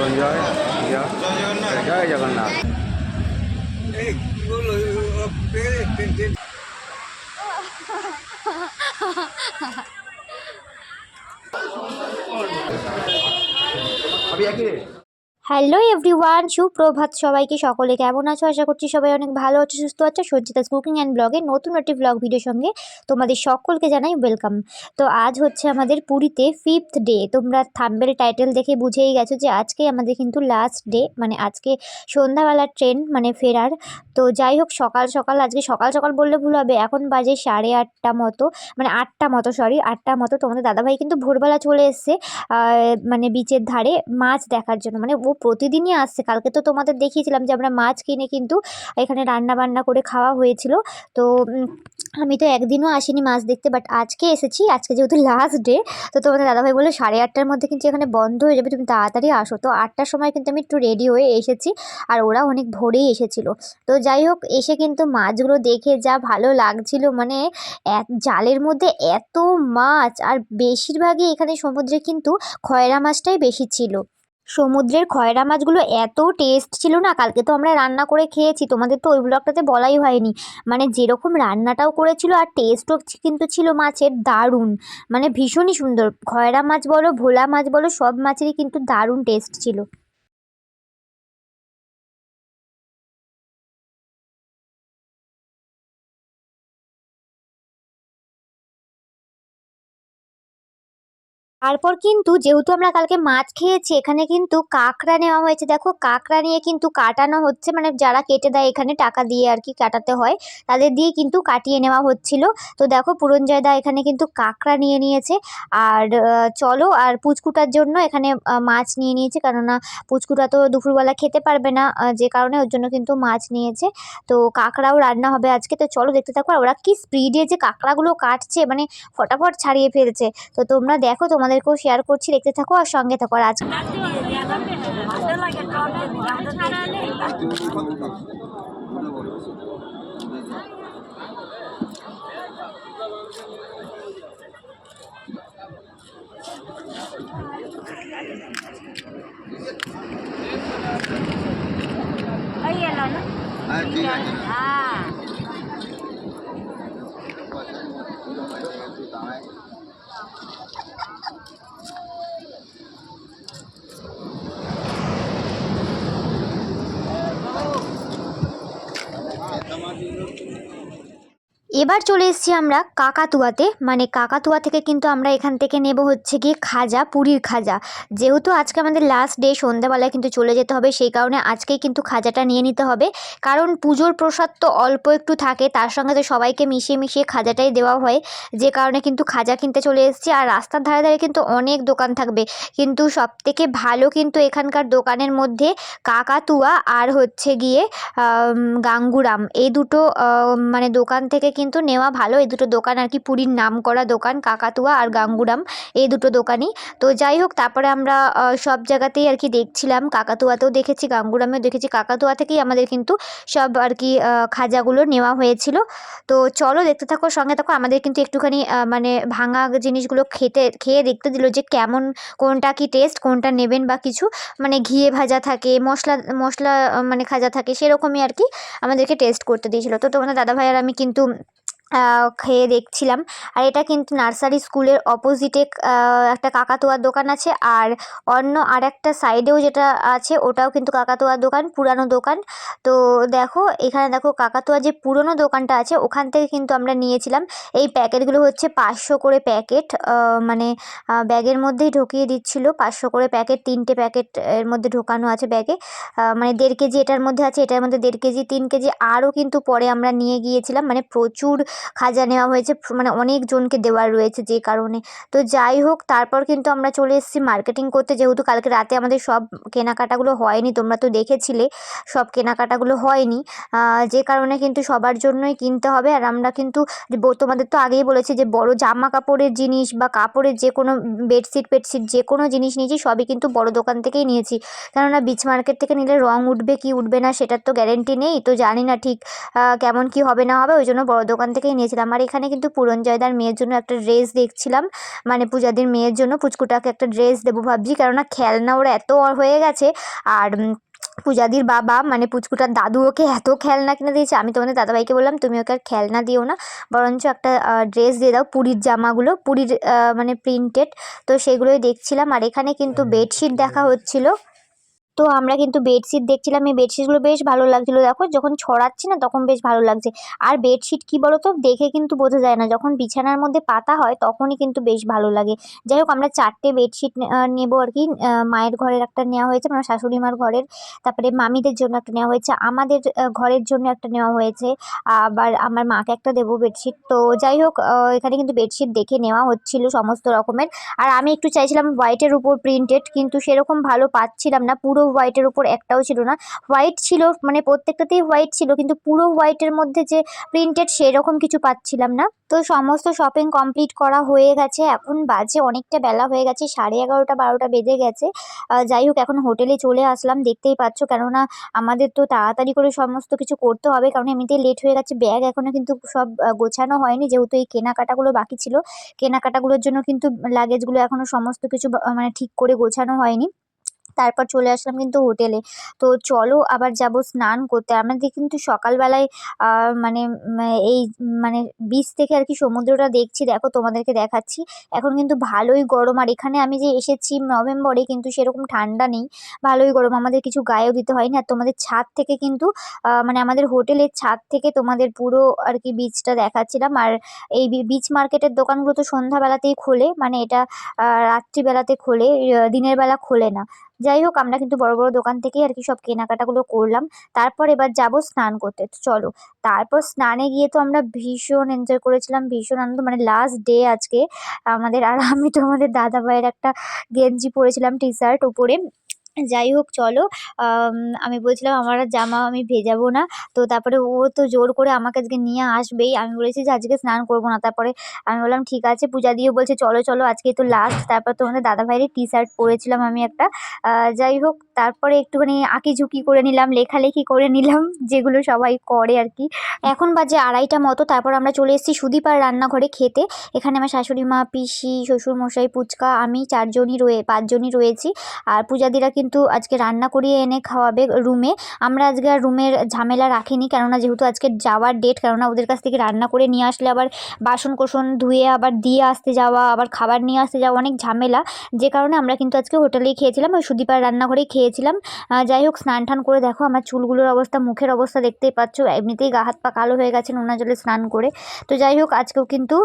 মনোরঞ্জয় ইয়া জয় জগন্নাথ এই কি বললো ও পেরে টেন টেন अभी आके হ্যালো এভরিওয়ান সুপ্রভাত সবাইকে সকলে কেমন আছো? আশা করছি সবাই অনেক ভালো আছো, সুস্থ আছো। সজ্জিতাস কুকিং অ্যান্ড ব্লগে নতুন একটি ব্লগ ভিডিওর সঙ্গে তোমাদের সকলকে জানাই ওয়েলকাম তো আজ হচ্ছে আমাদের পুরীতে ফিফথ ডে তোমরা থাম্বেল টাইটেল দেখে বুঝেই গেছো যে আজকে আমাদের কিন্তু লাস্ট ডে মানে আজকে সন্ধ্যাবেলার ট্রেন মানে ফেরার। তো যাই হোক, সকাল সকাল, আজকে সকাল সকাল বললে ভুল হবে, এখন বাজে সাড়ে আটটা মতো মানে আটটা মতো সরি আটটা মতো। তোমাদের দাদাভাই কিন্তু ভোরবেলা চলে এসছে মানে বিচের ধারে মাছ দেখার জন্য মানে ও প্রতিদিনই আসছে। কালকে তো তোমাদের দেখিয়েছিলাম যে আমরা মাছ কিনে কিন্তু এখানে রান্না বান্না করে খাওয়া হয়েছিল। তো আমি তো একদিনও আসিনি মাছ দেখতে বাট আজকে এসেছি। আজকে যেহেতু লাস্ট ডে তো তোমাদের দাদাভাই বলল সাড়ে আটটার মধ্যে কিন্তু এখানে বন্ধ হয়ে যাবে, তুমি তাড়াতাড়ি আসো। তো আটটার সময় কিন্তু আমি একটু রেডি হয়ে এসেছি, আর ওরা অনেক ভোরেই এসেছিল। তো যাই হোক, এসে কিন্তু মাছগুলো দেখে যা ভালো লাগছিল মানে জালের মধ্যে এত মাছ, আর বেশিরভাগই এখানে সমুদ্রে কিন্তু খয়রা মাছটাই বেশি ছিল। সমুদ্রের খয়রা মাছগুলো এত টেস্ট ছিল না, কালকে তো আমরা রান্না করে খেয়েছি, তোমাদের তো ওই ব্লগটাতে বলাই হয়নি। মানে যেরকম রান্নাটাও করেছিল আর টেস্টও কিন্তু ছিল মাছের দারুণ। মানে ভীষণই সুন্দর। খয়রা মাছ বলো, ভোলা মাছ বলো, সব মাছেরই কিন্তু দারুণ টেস্ট ছিল। তারপর কিন্তু যেহেতু আমরা কালকে মাছ খেয়েছি, এখানে কিন্তু কাঁকড়া নেওয়া হয়েছে। দেখো, কাঁকড়া নিয়ে কিন্তু কাটানো হচ্ছে মানে যারা কেটে দেয় এখানে টাকা দিয়ে আর কি কাটাতে হয়, তাদের দিয়ে কিন্তু কাটিয়ে নেওয়া হচ্ছিল। তো দেখো, পুরঞ্জয় দা এখানে কিন্তু কাঁকড়া নিয়ে নিয়েছে। আর চলো, আর পুচকুটার জন্য এখানে মাছ নিয়ে নিয়েছে, কেননা পুচকুটা তো দুপুরবেলা খেতে পারবে না যে কারণে ওর জন্য কিন্তু মাছ নিয়েছে। তো কাঁকড়াও রান্না হবে আজকে। তো চলো, দেখতে থাকো, আর ওরা কি স্পিডে যে কাঁকড়াগুলো কাটছে মানে ফটাফট ছাড়িয়ে ফেলছে। তো তোমরা দেখো তোমাদেরকেও শেয়ার করছি দেখতে থাকো আর সঙ্গে থাকো আর আজকে। হ্যাঁ। এবার চলে এসেছি আমরা কাকাতুয়াতে। মানে কাকাতুয়া থেকে কিন্তু আমরা এখান থেকে নেব হচ্ছে গিয়ে খাজা, পুরীর খাজা। যেহেতু আজকে আমাদের লাস্ট ডে সন্ধ্যাবেলায় কিন্তু চলে যেতে হবে, সেই কারণে আজকেই কিন্তু খাজাটা নিয়ে নিতে হবে। কারণ পুজোর প্রসাদ তো অল্প একটু থাকে, তার সঙ্গে তো সবাইকে মিশিয়ে মিশিয়ে খাজাটাই দেওয়া হয়। যে কারণে কিন্তু খাজা কিনতে চলে এসেছি, আর রাস্তার ধারে ধারে কিন্তু অনেক দোকান থাকবে। কিন্তু সব থেকে ভালো কিন্তু এখানকার দোকানের মধ্যে কাকাতুয়া আর হচ্ছে গিয়ে গাঙ্গুরাম। এই দুটো মানে দোকান থেকে কিন্তু নেওয়া ভালো। এই দুটো দোকান আর কি পুরীর নাম করা দোকান, কাকাতুয়া আর গাঙ্গুরাম, এই দুটো দোকানই। তো যাই হোক, তারপরে আমরা সব জায়গাতেই আর কি দেখছিলাম। কাকাতুয়াতেও দেখেছি, গাঙ্গুরামেও দেখেছি। কাকাতুয়া থেকেই আমাদের কিন্তু সব আর কি খাজাগুলো নেওয়া হয়েছিল। তো চলো দেখতে থাকো, সঙ্গে থাকো। আমাদের কিন্তু একটুখানি মানে ভাঙা জিনিসগুলো খেতে, খেয়ে দেখতে দিল যে কেমন, কোনটা কি টেস্ট কোনটা নেবেন বা কিছু। মানে ঘিয়ে ভাজা থাকে, মশলা মশলা মানে খাজা থাকে, সেরকমই আর কি আমাদেরকে টেস্ট করতে দিয়েছিল। তো তোমাদের দাদাভাই আর আমি কিন্তু খেয়ে দেখছিলাম। আর এটা কিন্তু নার্সারি স্কুলের অপোজিটে একটা কাকাতুয়ার দোকান আছে। আর অন্য আর একটা সাইডেও যেটা আছে, ওটাও কিন্তু কাকাতুয়ার দোকান, পুরানো দোকান। তো দেখো, এখানে দেখো কাকাতুয়া যে পুরনো দোকানটা আছে, ওখান থেকে কিন্তু আমরা নিয়েছিলাম। এই প্যাকেটগুলো হচ্ছে পাঁচশো করে প্যাকেট মানে ব্যাগের মধ্যেই ঢুকিয়ে দিচ্ছিল। পাঁচশো করে প্যাকেট, তিনটে প্যাকেট এর মধ্যে ঢোকানো আছে ব্যাগে। মানে দেড় কেজি এটার মধ্যে আছে, এটার মধ্যে দেড় কেজি, তিন কেজি, আরও কিন্তু পরে আমরা নিয়ে গিয়েছিলাম। মানে প্রচুর খাজা নেওয়া হয়েছে। মানে অনেকজনকে দেওয়ার রয়েছে যে কারণে। তো যাই হোক, তারপর কিন্তু আমরা চলে এসেছি মার্কেটিং করতে। যেহেতু কালকে রাতে আমাদের সব কেনাকাটাগুলো হয়নি, তোমরা তো দেখেছিলে, সব কেনাকাটাগুলো হয়নি। যে কারণে কিন্তু সবার জন্যই কিনতে হবে। আর আমরা কিন্তু তোমাদের তো আগেই বলেছি যে বড় জামা কাপড়ের জিনিস বা কাপড়ের যে কোনো বেডশিট, পেডশিট যে কোনো জিনিস নিয়েছি, সবই কিন্তু বড় দোকান থেকেই নিয়েছি। কেননা বিচ মার্কেট থেকে নিলে রং উঠবে কি উঠবে না, সেটার তো গ্যারেন্টি নেই। তো জানি না ঠিক কেমন কি হবে না হবে, ওই জন্য বড় দোকান থেকেই থেকেই নিয়েছিলাম। আর এখানে কিন্তু পুরঞ্জয়দার মেয়ের জন্য একটা ড্রেস দেখছিলাম। মানে পূজাদির মেয়ের জন্য পুচকুটাকে একটা ড্রেস দেবো ভাবছি। কেননা খেলনা ওরা এত হয়ে গেছে। আর পূজাদির বাবা মানে পুচকুটার দাদু ওকে এত খেলনা কিনে দিয়েছে। আমি তোমাদের দাদাভাইকে বললাম তুমি ওকে আর খেলনা দিও না। বরঞ্চ একটা ড্রেস দিয়ে দাও পুরীর জামাগুলো। পুরীর মানে প্রিন্টেড তো সেগুলোই দেখছিলাম। আর এখানে কিন্তু বেডশিট দেখা হচ্ছিল। তো আমরা কিন্তু বেডশিট দেখছিলাম, এই বেডশিটগুলো বেশ ভালো লাগছিল। দেখো যখন ছড়াচ্ছি না তখন বেশ ভালো লাগছে। আর বেডশিট কী বলো তো দেখে কিন্তু বোঝা যায় না। যখন বিছানার মধ্যে পাতা হয় তখনই কিন্তু বেশ ভালো লাগে। যাই হোক, আমরা চারটে বেডশিট নেব আর কি। মায়ের ঘরের একটা নেওয়া হয়েছে মানে শাশুড়ি মার ঘরের। তারপরে মামিদের জন্য একটা নেওয়া হয়েছে, আমাদের ঘরের জন্য একটা নেওয়া হয়েছে। আবার আমার মাকে একটা দেবো বেডশিট তো যাই হোক এখানে কিন্তু বেডশিট দেখে নেওয়া হচ্ছিল সমস্ত রকমের। আর আমি একটু চাইছিলাম হোয়াইটের উপর প্রিন্টেড কিন্তু সেরকম ভালো পাচ্ছিলাম না। পুরো হোয়াইটের উপর একটাও ছিল না। হোয়াইট ছিল মানে প্রত্যেকটাতেই হোয়াইট ছিল, কিন্তু পুরো হোয়াইটের মধ্যে যে প্রিন্টেড সেরকম কিছু পাচ্ছিলাম না। তো সমস্ত শপিং কমপ্লিট করা হয়ে গেছে। এখন বাজে অনেকটা বেলা হয়ে গেছে, সাড়ে এগারোটা, বারোটা বেজে গেছে। যাই হোক, এখন হোটেলে চলে আসলাম, দেখতেই পাচ্ছ। কেননা আমাদের তো তাড়াতাড়ি করে সমস্ত কিছু করতে হবে, কারণ এমনিতেই লেট হয়ে গেছে। ব্যাগ এখনও কিন্তু সব গোছানো হয়নি, যেহেতু এই কেনাকাটাগুলো বাকি ছিল। কেনাকাটাগুলোর জন্য কিন্তু লাগেজগুলো এখনও সমস্ত কিছু মানে ঠিক করে গোছানো হয়নি। তারপর চলে আসলাম কিন্তু হোটেলে। তো চলো আবার যাব স্নান করতে। আমাদের কিন্তু সকালবেলায় মানে এই মানে বিচ থেকে আর কি সমুদ্রটা দেখছি। দেখো, তোমাদেরকে দেখাচ্ছি। এখন কিন্তু ভালোই গরম। আর এখানে আমি যে এসেছি নভেম্বরে কিন্তু সেরকম ঠান্ডা নেই। ভালোই গরম। আমাদের কিছু গায়েও দিতে হয়নি। আর তোমাদের ছাদ থেকে কিন্তু মানে আমাদের হোটেলের ছাদ থেকে তোমাদের পুরো আর কি বিচটা দেখাচ্ছিলাম। আর এই বিচ মার্কেটের দোকানগুলো তো সন্ধ্যাবেলাতেই খোলে। মানে এটা রাত্রিবেলাতে খোলে। দিনের বেলা খোলে না। যাই হোক, আমরা কিন্তু বড় বড় দোকান থেকেই আর কি সব কেনাকাটাগুলো করলাম। তারপর এবার যাব স্নান করতে। চলো, তারপর স্নানে গিয়ে তো আমরা ভীষণ এনজয় করেছিলাম, ভীষণ আনন্দ। মানে লাস্ট ডে আজকে আমাদের আর আমি তো আমাদের দাদা ভাইয়ের একটা গেঞ্জি পরেছিলাম টি শার্ট উপরে। যাই হোক, চলো। আমি বলছিলাম আমার আর জামা আমি ভেজাবো না। তো তারপরে ও তো জোর করে আমাকে আজকে নিয়ে আসবেই। আমি বলেছি যে আজকে স্নান করব না। তারপরে আমি বললাম, ঠিক আছে। পূজা দিয়েও বলছে, চলো চলো, আজকে তো লাস্ট তারপর তোমাদের দাদা ভাইয়েরই টি শার্ট পরেছিলাম আমি একটা। যাই হোক, তারপরে একটুখানি আঁকি ঝুঁকি করে নিলাম, লেখালেখি করে নিলাম, যেগুলো সবাই করে আর কি। এখন বাজে আড়াইটা মতো। তারপর আমরা চলে এসেছি সুদীপার রান্নাঘরে খেতে। এখানে আমার শাশুড়ি মা, পিসি শ্বশুর মশাই পুচকা, আমি চারজনই রয়ে, পাঁচজনই রয়েছি। আর পূজাদিরা কিন্তু আজকে রান্না করিয়ে এনে খাওয়াবে রুমে। আমরা আজকে আর রুমের ঝামেলা রাখিনি, কেননা যেহেতু আজকে যাওয়ার ডেট কেননা ওদের কাছ থেকে রান্না করে নিয়ে আসলে আবার বাসন কোসন ধুয়ে, আবার দিয়ে আসতে যাওয়া, আবার খাবার নিয়ে আসতে যাওয়া অনেক ঝামেলা। যে কারণে আমরা কিন্তু আজকে হোটেলেই খেয়েছিলাম, ওই সুদীপার রান্নাঘরেই খেয়েছিলাম। যাই হোক, স্নান টান করে দেখো, আমার চুলগুলোর অবস্থা, মুখের অবস্থা দেখতেই পাচ্ছ। এমনিতেই গা হাত পা কালো হয়ে গেছে নোনা জলে স্নান করে। তো যাই হোক, আজকেও কিন্তু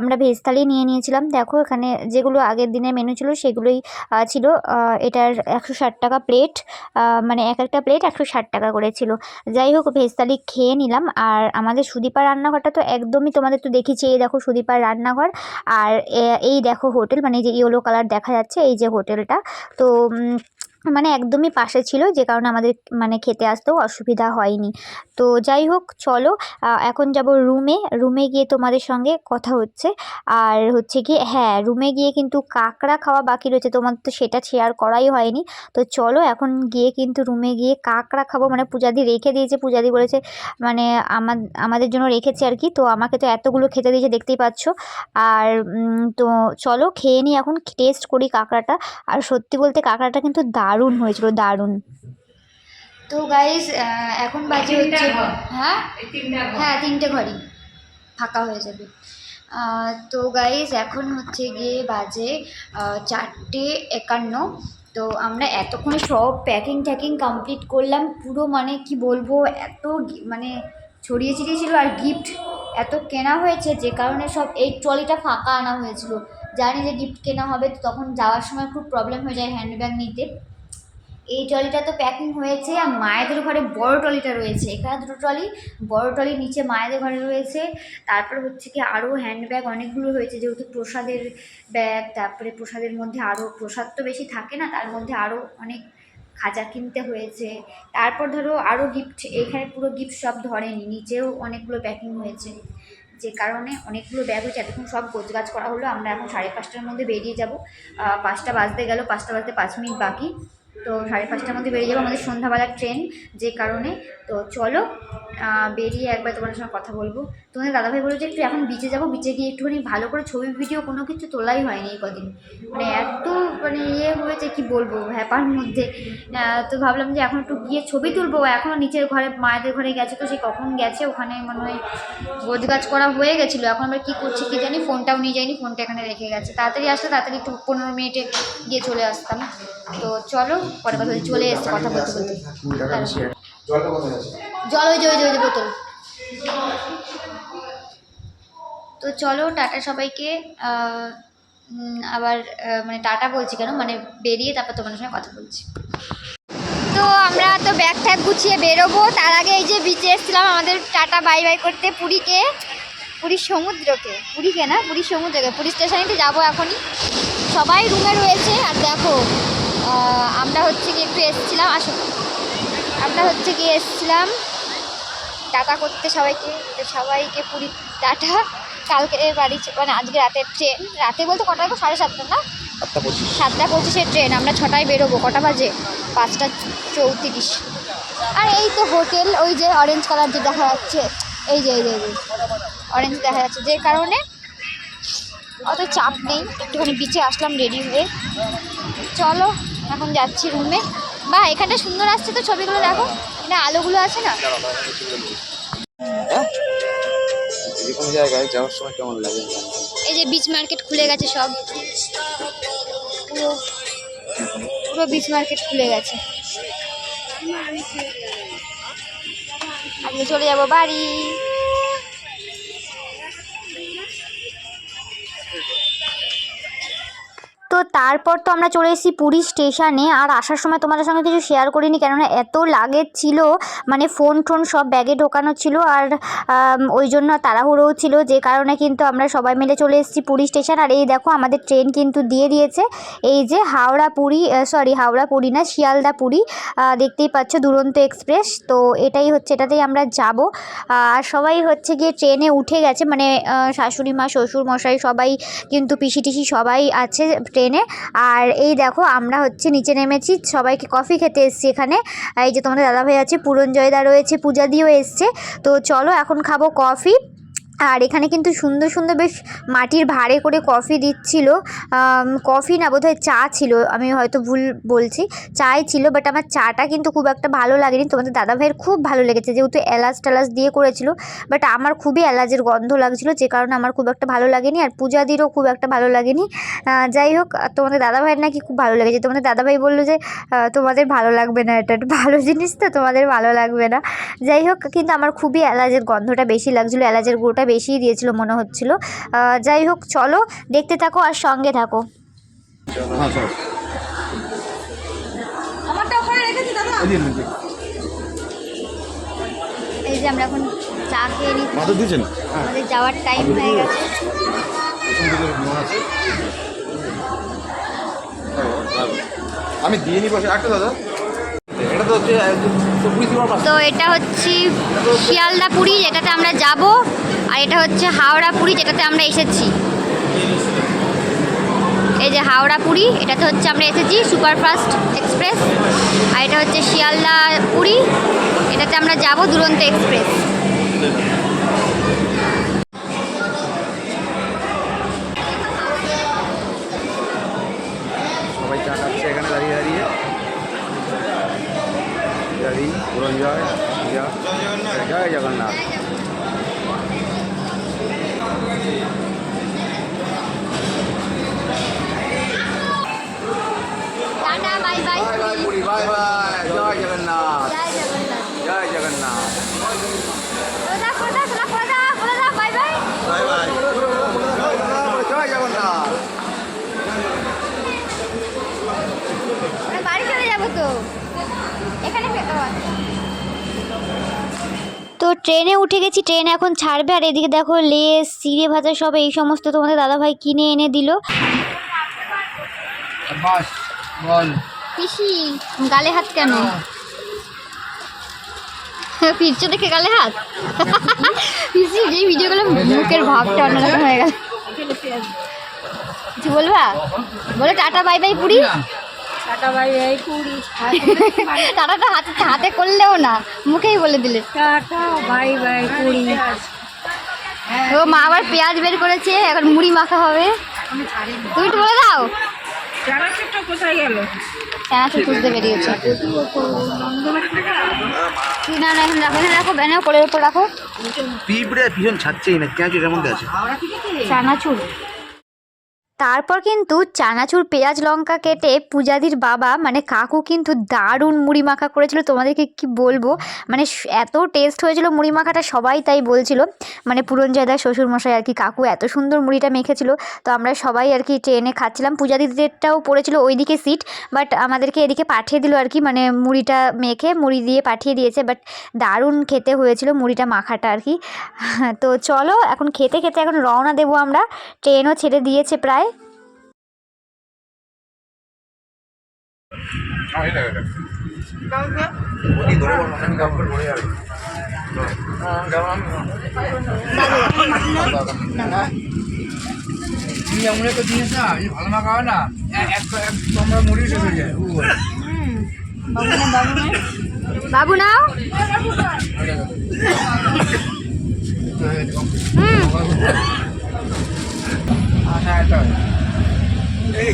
আমরা ভেজ থালি নিয়ে নিয়েছিলাম। দেখো, এখানে যেগুলো আগের দিনের মেনু ছিল, সেগুলোই ছিল। এটার একশো ষাট টাকা প্লেট মানে এক একটা প্লেট একশো ষাট টাকা করেছিল। যাই হোক ভেজ থালি খেয়ে নিলাম। আর আমাদের সুদীপার রান্নাঘরটা তো একদমই তোমাদের তো দেখেছি, এই দেখো সুদীপার রান্নাঘর। আর এই দেখো হোটেল মানে যে ইয়েলো কালার দেখা যাচ্ছে, এই যে হোটেলটা। তো মানে একদমই পাশে ছিল, যে কারণে আমাদের মানে খেতে আসতেও অসুবিধা হয়নি। তো যাই হোক, চলো এখন যাব রুমে রুমে গিয়ে তোমাদের সঙ্গে কথা হচ্ছে। আর হচ্ছে কি হ্যাঁ রুমে গিয়ে কিন্তু কাঁকড়া খাওয়া বাকি রয়েছে তোমাদের তো সেটা শেয়ার করাই হয়নি। তো চলো, এখন গিয়ে কিন্তু রুমে গিয়ে কাঁকড়া খাব। মানে পূজাদি রেখে দিয়েছে, পূজাদি বলেছে মানে আমার, আমাদের জন্য রেখেছে আর কি। তো আমাকে তো এতগুলো খেতে দিয়েছে, দেখতেই পাচ্ছ। আর তো চলো, খেয়ে নিই এখন টেস্ট করি কাঁকড়াটা। আর সত্যি বলতে, কাঁকড়াটা কিন্তু দারুণ হয়েছিল দারুণ। তো গাইস এখন বাজে হচ্ছে হ্যাঁ? হ্যাঁ তিনটে ঘরই। ফাঁকা হয়ে যাবে। তো গাইস এখন হচ্ছে গিয়ে বাজে চারটে একান্ন। তো আমরা এতক্ষণে সব প্যাকিং ট্যাকিং কমপ্লিট করলাম। পুরো মানে কি বলব এত গি- মানে ছড়িয়ে ছিটিয়ে ছিল আর গিফট এত কেনা হয়েছে যে কারণে সব এই ট্রলিটা ফাঁকা আনা হয়েছিল। জানি যে গিফট কেনা হবে তো তখন যাওয়ার সময় খুব প্রবলেম হয়ে যায় হ্যান্ডব্যাগ নিতে। এই ট্রলিটা তো প্যাকিং হয়েছে আর মায়েদের ঘরে বড় ট্রলিটা রয়েছে। এখানে দুটো ট্রলি, বড় ট্রলি নিচে মায়েদের ঘরে রয়েছে। তারপর হচ্ছে কি আরও হ্যান্ডব্যাগ অনেকগুলো রয়েছে, যেহেতু প্রসাদের ব্যাগ তারপরে প্রসাদের মধ্যে আরও প্রসাদ তো বেশি থাকে না, তার মধ্যে আরও অনেক খাজা কিনতে হয়েছে। তারপর ধরো আরও গিফট এখানে পুরো গিফট সব ধরেনি, নিচেও অনেকগুলো প্যাকিং হয়েছে। যে কারণে অনেকগুলো ব্যাগ হয়েছে, এতক্ষণ সব গোছগাছ করা হলো, আমরা এখন সাড়ে পাঁচটার মধ্যে বেরিয়ে যাব। পাঁচটা বাজতে গেল, পাঁচটা বাজতে পাঁচ মিনিট বাকি। তো সাড়ে পাঁচটার মধ্যে বেরিয়ে যাব আমাদের সন্ধ্যাবেলার ট্রেন যে কারণে। তো চলো বেরিয়ে একবার তোমাদের সঙ্গে কথা বলব। তোমাদের দাদাভাই বলল যে একটু এখন বিচে যাব। বিচে গিয়ে একটুখানি ভালো করে ছবি ভিডিও কোনো কিছু তোলাই হয়নি এই কদিন। মানে এত মানে ইয়ে হয়েছে, কি বলব হ্যাপার মধ্যে। তো ভাবলাম যে এখন একটু গিয়ে ছবি তুলবো। এখনও নিচের ঘরে, মায়েদের ঘরে গেছে তো সে কখন গেছে, ওখানে মনে হয় গোজ গাছ করা হয়ে গেছিল। এখন আমরা কী করছি কী জানি ফোনটাও নিয়ে যাইনি ফোনটা এখানে রেখে গেছে। তাড়াতাড়ি আসলে তাড়াতাড়ি একটু পনেরো মিনিটে গিয়ে চলে আসতাম। তো চলো পরে কথা। চলে এসছে, কথা বলতে বলতে। জল, ওই যে ওই যে ওই যে বোতল। তো চলো, টাটা সবাইকে। আবার মানে টাটা বলছি কেন? মানে বেরিয়ে তারপর তোমাদের সঙ্গে কথা বলছি। তো আমরা তো ব্যাগ ট্যাগ গুছিয়ে বেরোবো। তার আগে এই যে বিচে এসেছিলাম, আমাদের টাটা বাই বাই করতে পুরীকে পুরীর সমুদ্রকে। পুরীকে না? পুরীর সমুদ্রকে। পুরী স্টেশনেতে যাব এখনই। সবাই রুমে রয়েছে। আর দেখো আমরা হচ্ছে কি একটু এসেছিলাম আসো। আমরা হচ্ছে গিয়ে এসেছিলাম টাটা করতে সবাইকে সবাইকে পুরী টাটা। কালকে বাড়ি মানে আজকে রাতের ট্রেন রাতে বলতে কটা? সাড়ে সাতটা না? সাতটা পঁচিশ। সাতটা পঁচিশের ট্রেন আমরা ছটায় বেরোবো কটা বাজে? পাঁচটা চৌত্রিশ। আর এই তো হোটেল ওই যে অরেঞ্জ কালার যে দেখা যাচ্ছে এই যে এই যে অরেঞ্জ দেখা যাচ্ছে যে কারণে অত চাপ নেই। একটুখানি বিচে আসলাম রেডি হয়ে। চলো। এখন যাচ্ছি রুমে বা এখানে সুন্দর আসছে তো ছবিগুলো দেখো। এখানে আলোগুলো আছে না? জায়গায় যাওয়ার সময় কেমন লাগে? আমি এই যে বিচ মার্কেট খুলে গেছে সব। পুরো পুরো বিচ মার্কেট খুলে গেছে। আজকে চলে যাব বাড়ি। তো তারপর তো আমরা চলে এসেছি পুরী স্টেশনে। আর আসার সময় তোমাদের সঙ্গে কিছু শেয়ার করিনি, কেননা এত লাগেজ ছিল মানে ফোন টোন সব ব্যাগে ঢোকানো ছিল। আর ওই জন্য তাড়াহুড়োও ছিল, যে কারণে কিন্তু আমরা সবাই মিলে চলে এসেছি পুরী স্টেশন। আর এই দেখো, আমাদের ট্রেন কিন্তু দিয়ে দিয়েছে। এই যে হাওড়া পুরী সরি হাওড়া পুরী না, শিয়ালদা পুরী দেখতেই পাচ্ছ দুরন্ত এক্সপ্রেস তো এটাই হচ্ছে, এটাতেই আমরা যাব। আর সবাই হচ্ছে গিয়ে ট্রেনে উঠে গেছে মানে শাশুড়ি মা শ্বশুর মশাই সবাই, কিন্তু পিসি টিসি সবাই আছে ট্রেনে আর এই দেখো আমরা হচ্ছে নিচে নেমেছি, সবাইকে কফি খেতে এসেছি এখানে। এই যে তোমাদের দাদাভাই আছে পুরঞ্জয়দা রয়েছে, পূজা দিয়েও এসছে। তো চলো এখন খাব কফি আর এখানে কিন্তু সুন্দর সুন্দর বেশ মাটির ভাঁড়ে করে কফি দিচ্ছিল। কফি না, বোধহয় চা ছিল, আমি হয়তো ভুল বলছি। চাই ছিল বাট আমার চাটা কিন্তু খুব একটা ভালো লাগেনি। তোমাদের দাদাভাইয়ের খুব ভালো লেগেছে, যেহেতু এলাচ টেলাচ দিয়ে করেছিল বাট আমার খুবই এলাচের গন্ধ লাগছিল, যে কারণে আমার খুব একটা ভালো লাগেনি, আর পূজাদিরও খুব একটা ভালো লাগেনি। যাই হোক তোমাদের দাদাভাইয়ের নাকি খুব ভালো লেগেছে। তোমাদের দাদাভাই বলল যে তোমাদের ভালো লাগবে না এটা ভালো জিনিস তো, তোমাদের ভালো লাগবে না। যাই হোক, কিন্তু আমার খুবই এলাচের গন্ধটা বেশি লাগছিল, এলাচের গুঁড়োটা বেশিই দিয়েছিল মনে হচ্ছিল। যাই হোক চলো দেখতে থাকো আর সঙ্গে থাকো। হ্যাঁ এই যে আমরা এখন চা খেয়ে নিচ্ছি। আমাদের যাওয়ার টাইম হয়ে গেছে। আমি দিয়ে নি পাশে একটা দাদা। তো এটা হচ্ছে শিয়ালদা পুরী যেটাতে আমরা যাব। আর এটা হচ্ছে হাওড়া পুরী, যেটাতে আমরা এসেছি। এই যে হাওড়া পুরী, এটাতে হচ্ছে আমরা এসেছি সুপারফাস্ট এক্সপ্রেস। আর এটা হচ্ছে শিয়ালদা পুরী, এটাতে আমরা যাব Duronto express. Bye bye bye Puri bye bye জয় জগন্নাথ। জয় জগন্নাথ। Bye bye. জয় বাড়ি চলে যাব তো। এখানে তো ট্রেনে উঠে গেছি ট্রেন এখন ছাড়বে আর এদিকে দেখো লেস চিড়ে ভাজা সব এই সমস্ত তোমাদের দাদাভাই কিনে এনে দিল। বাস বল। পিসি গালে হাত কেন? ফিরছো দেখে গালে হাত? পিসি যেই ভিডিও করলাম মুখের ভাবটা অন্যরকম হয়ে গেল। কিছু বলবা? বলো tata bye bye Puri. Tata bye bye টাটাটা হাতে হাতে করলেও না মুখেই বলে দিলে। টাটা বাই বাই কুড়ি ও মা আবার পেঁয়াজ বের করেছে এখন মুড়ি মাখা হবে। তুমি একটু বলে দাও। কোথায় গেল? চানাচুর খুঁজতে বেরিয়েছে? না না এখন রাখো এখানে রাখো ব্যানার কোলের উপর রাখো। পিঁপড়ে ভীষণ ছাড়ছেই না কেন এটার মধ্যে আছে? চানাচুর। তারপর কিন্তু চানাচুর পেঁয়াজ লঙ্কা কেটে পূজাদির বাবা মানে কাকু কিন্তু দারুণ মুড়ি মাখা করেছিল। তোমাদেরকে কি বলব? মানে এত টেস্ট হয়েছিল মুড়ি মাখাটা, সবাই তাই বলছিল। মানে পুরঞ্জয়দা শ্বশুরমশাই আর কি, কাকু এত সুন্দর মুড়িটা মেখেছিল। তো আমরা সবাই আর কি ট্রেনে খাচ্ছিলাম। পূজাদিদেরটাও পড়েছিল ওইদিকে সিট বাট আমাদেরকে এদিকে পাঠিয়ে দিল আর কি মানে মুড়িটা মেখে মুড়ি দিয়ে পাঠিয়ে দিয়েছে বাট দারুণ খেতে হয়েছিল মুড়িটা মাখাটা আর কি। তো চলো, এখন খেতে খেতে এখন রওনা দেবো আমরা। ট্রেনও ছেড়ে দিয়েছে প্রায়। তুই এমন একটা জিনিস না যে ভালো মাখা হয় না এক- এক এক তোমরা মুড়ি শেষ হয়ে যায় ও বলে। বাবু নাও আর না এটা হয়।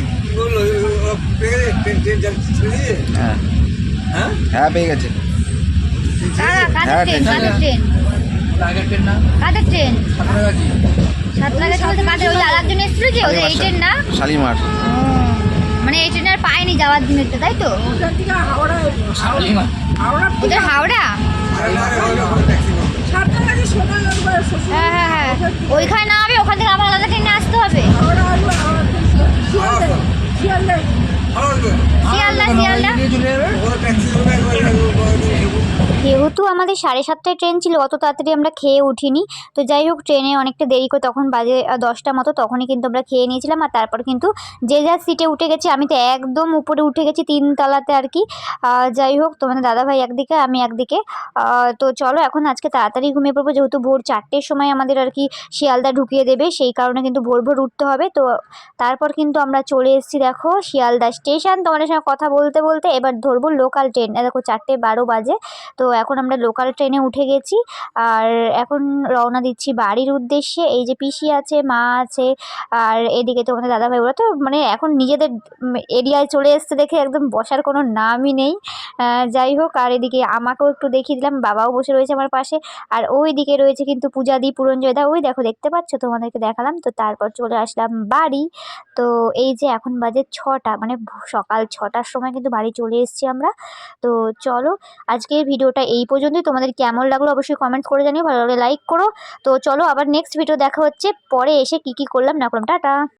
হ্যাঁ। হ্যাঁ? হ্যাঁ পেয়ে গেছে। হ্যাঁ, কাদের ট্রেন? সাতলাগাছি বলতে কাদের? ওই আরেকজন এসেছিল যে ওদের এই ট্রেন না? শালিমার। মানে এই ট্রেন আর পায়নি যাওয়ার দিনের তো তাই তো? ওদের হাওড়া? হ্যাঁ হ্যাঁ হ্যাঁ। ওইখানে না হবে ওখান থেকে আবার আলাদা ট্রেনে আসতে হবে। শিয়ালদা শিয়ালদা চলে যাবে যেহেতু আমাদের সাড়ে সাতটায় ট্রেন ছিল, অত তাড়াতাড়ি আমরা খেয়ে উঠিনি। তো যাই হোক ট্রেনে অনেকটা দেরি করে তখন বাজে দশটা মতো তখনই কিন্তু আমরা খেয়ে নিয়েছিলাম। আর তারপর কিন্তু যে যার সিটে উঠে গেছি, আমি তো একদম উপরে উঠে গেছি তিন তলাতে আর কি। যাই হোক, তোমাদের দাদাভাই একদিকে, আমি একদিকে। তো চলো এখন আজকে তাড়াতাড়ি ঘুমিয়ে পড়ব, যেহেতু ভোর চারটের সময় আমাদের আর কি শিয়ালদা ঢুকিয়ে দেবে, সেই কারণে কিন্তু ভোর ভোর উঠতে হবে। তো তারপর কিন্তু আমরা চলে এসেছি, দেখো, শিয়ালদা স্টেশন। তোমাদের সঙ্গে কথা বলতে বলতে এবার ধরবো লোকাল ট্রেন দেখো, চারটে বারো বাজে। তো এখন আমরা লোকাল ট্রেনে উঠে গেছি। আর এখন রওনা দিচ্ছি বাড়ির উদ্দেশ্যে। এই যে পিসি আছে, মা আছে, আর এদিকে তোমাদের দাদাভাই, ওরা তো মানে এখন নিজেদের এরিয়ায় চলে এসছে দেখে একদম বসার কোনো নামই নেই। যাই হোক, আর এদিকে আমাকেও একটু দেখিয়ে দিলাম, বাবাও বসে রয়েছে আমার পাশে। আর ওই দিকে রয়েছে কিন্তু পূজাদি পুরঞ্জয়দা ওই দেখো, দেখতে পাচ্ছ? তোমাদেরকে দেখালাম। তো তারপর চলে আসলাম বাড়ি। তো এই যে এখন বাজে ছটা মানে সকাল ছটার সময় কিন্তু বাড়ি চলে এসেছি আমরা। তো চলো, আজকের ভিডিওটা এই পর্যন্তই। তোমাদের কেমন লাগল অবশ্যই কমেন্ট করে জানিও। ভালো লাগলে লাইক করো। তো চলো আবার নেক্সট ভিডিও দেখা হচ্ছে। পরে এসে কি কি করলাম না করলাম। টাটা।